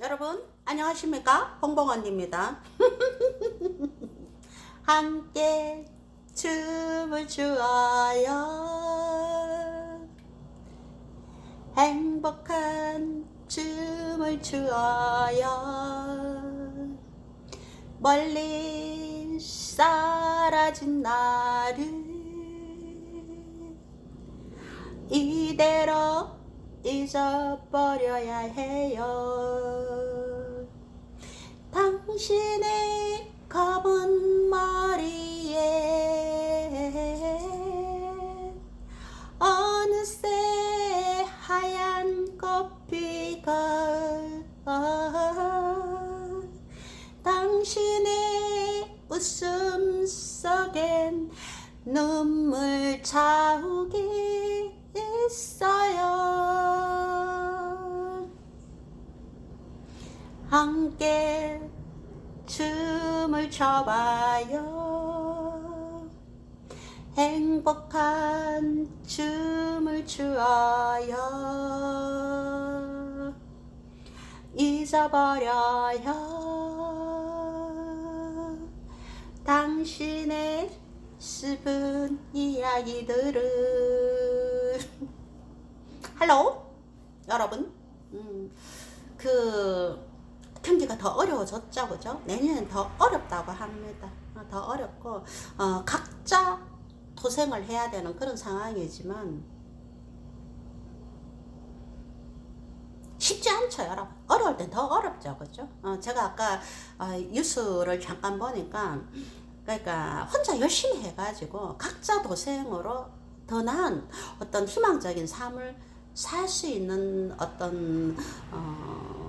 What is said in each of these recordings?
여러분 안녕하십니까? 홍봉언입니다. 함께 춤을 추어요. 행복한 춤을 추어요. 멀리 사라진 나를 이대로 잊어버려야 해요. 당신의 검은 머리에 어느새 하얀 꽃피가 당신의 웃음 속엔 눈물 자욱이 있어요. 함께 춤을 춰봐요. 행복한 춤을 추어요. 잊어버려요. 당신의 슬픈 이야기들을 할로 여러분 음, 그 경기가 더 어려워졌죠 그죠? 내년엔 더 어렵다고 합니다. 어, 더 어렵고 어, 각자 도생을 해야 되는 그런 상황이지만 쉽지 않죠 여러분. 어려울 땐 더 어렵죠 그죠? 어, 제가 아까 어, 뉴스를 잠깐 보니까 그러니까 혼자 열심히 해가지고 각자 도생으로 더 나은 어떤 희망적인 삶을 살 수 있는 어떤 어,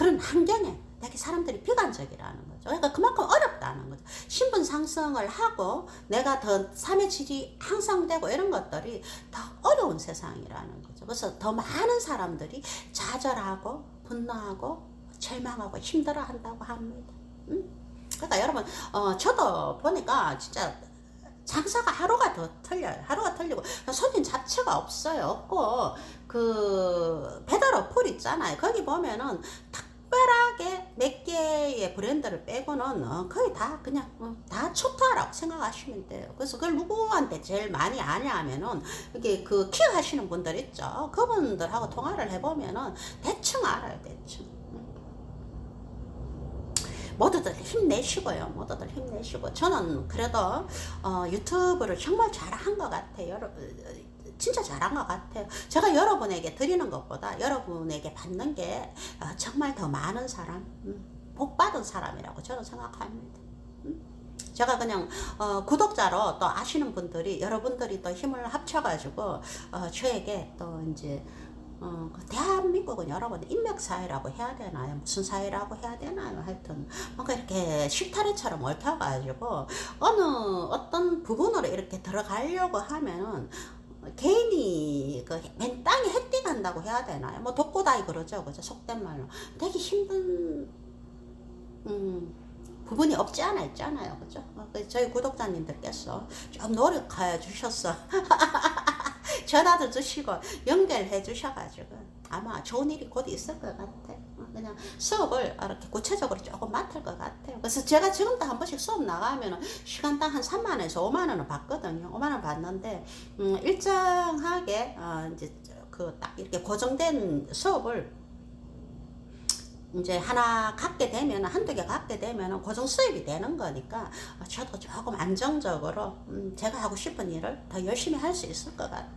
그런 환경에 되게 사람들이 비관적이라는 거죠. 그러니까 그만큼 어렵다는 거죠. 신분 상승을 하고 내가 더 삶의 질이 향상되고 이런 것들이 더 어려운 세상이라는 거죠. 그래서 더 많은 사람들이 좌절하고 분노하고 절망하고 힘들어한다고 합니다. 음? 그러니까 여러분, 어, 저도 보니까 진짜 장사가 하루가 더 틀려요. 하루가 틀리고 손님 자체가 없어요. 없고 그 배달 어플 있잖아요. 거기 보면은 특별하게 몇 개의 브랜드를 빼고는 어, 거의 다 그냥 어, 다 초토화라고 생각하시면 돼요. 그래서 그걸 누구한테 제일 많이 아냐 하면은 이게 그 키워 하시는 분들 있죠. 그분들하고 통화를 해보면은 대충 알아요. 대충. 모두들 힘내시고요. 모두들 힘내시고 저는 그래도 어, 유튜브를 정말 잘한 것 같아요. 여러, 진짜 잘한 것 같아요. 제가 여러분에게 드리는 것보다 여러분에게 받는 게 어, 정말 더 많은 사람, 음, 복 받은 사람이라고 저는 생각합니다. 음? 제가 그냥 어, 구독자로 또 아시는 분들이 여러분들이 또 힘을 합쳐가지고 어, 저에게 또 이제 어, 그 대한민국은 여러분 인맥사회라고 해야 되나요? 무슨 사회라고 해야 되나요? 하여튼 뭔가 이렇게 실타래처럼 얽혀가지고 어느 어떤 부분으로 이렇게 들어가려고 하면은 개인이 그맨 땅에 햇띠 간다고 해야 되나요? 뭐 독고다이 그러죠, 그죠? 속된 말로 되게 힘든 음. 부분이 없지 않아 있잖아요, 그죠? 어, 그 저희 구독자님들께서 좀 노력해 주셨어. 전화도 주시고 연결해 주셔가지고 아마 좋은 일이 곧 있을 것 같아. 어, 그냥 수업을 이렇게 구체적으로 조금 맡을 것 같아요. 그래서 제가 지금도 한 번씩 수업 나가면 시간당 한 3만 원에서 5만 원을 받거든요. 5만 원 받는데, 음, 일정하게, 어, 이제 그 딱 이렇게 고정된 수업을 이제 하나 갖게 되면 한두 개 갖게 되면 고정 수입이 되는 거니까 저도 조금 안정적으로 음, 제가 하고 싶은 일을 더 열심히 할 수 있을 것 같아.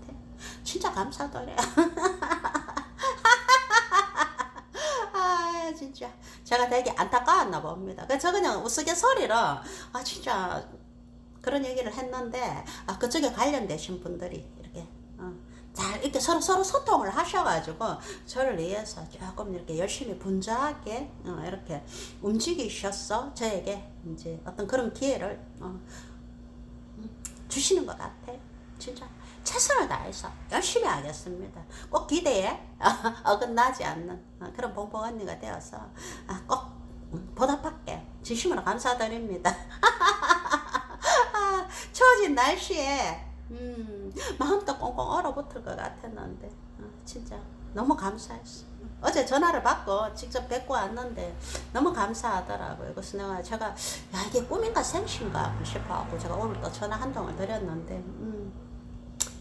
진짜 감사드려요. 아 진짜 제가 되게 안타까웠나 봅니다. 그저 그냥 우스갯소리로 아 진짜 그런 얘기를 했는데 아 그쪽에 관련되신 분들이 이렇게 어, 잘 이렇게 서로 서로 소통을 하셔가지고 저를 위해서 조금 이렇게 열심히 분주하게 어, 이렇게 움직이셨어 저에게 이제 어떤 그런 기회를 어, 음, 주시는 것 같아요. 진짜 최선을 다해서 열심히 하겠습니다. 꼭 기대에 어긋나지 않는 어, 그런 봉봉 언니가 되어서 아, 꼭 음, 보답할게. 진심으로 감사드립니다. 아, 추워진 날씨에 음, 마음도 꽁꽁 얼어붙을 것 같았는데 어, 진짜 너무 감사했어. 어제 전화를 받고 직접 뵙고 왔는데 너무 감사하더라고요. 그래서 내가 제가 야 이게 꿈인가 생신가 싶어갖고 제가 오늘 또 전화 한 통을 드렸는데 음,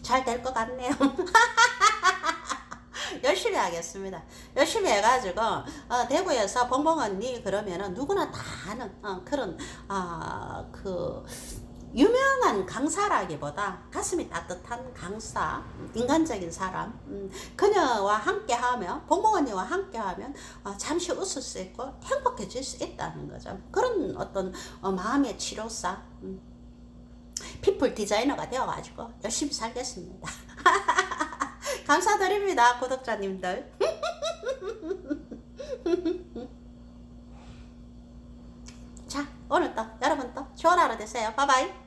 잘 될 것 같네요. 열심히 하겠습니다. 열심히 해가지고 어, 대구에서 봉봉 언니 그러면은 누구나 다 아는 어, 그런 아, 그 유명한 강사라기보다 가슴이 따뜻한 강사, 인간적인 사람. 음, 그녀와 함께하면 봉봉 언니와 함께하면 어, 잠시 웃을 수 있고 행복해질 수 있다는 거죠. 그런 어떤 어, 마음의 치료사. 음, 피플 디자이너가 되어가지고 열심히 살겠습니다. 감사드립니다, 구독자님들. 자, 오늘 또 여러분 또 좋은 하루 되세요. 바이바이.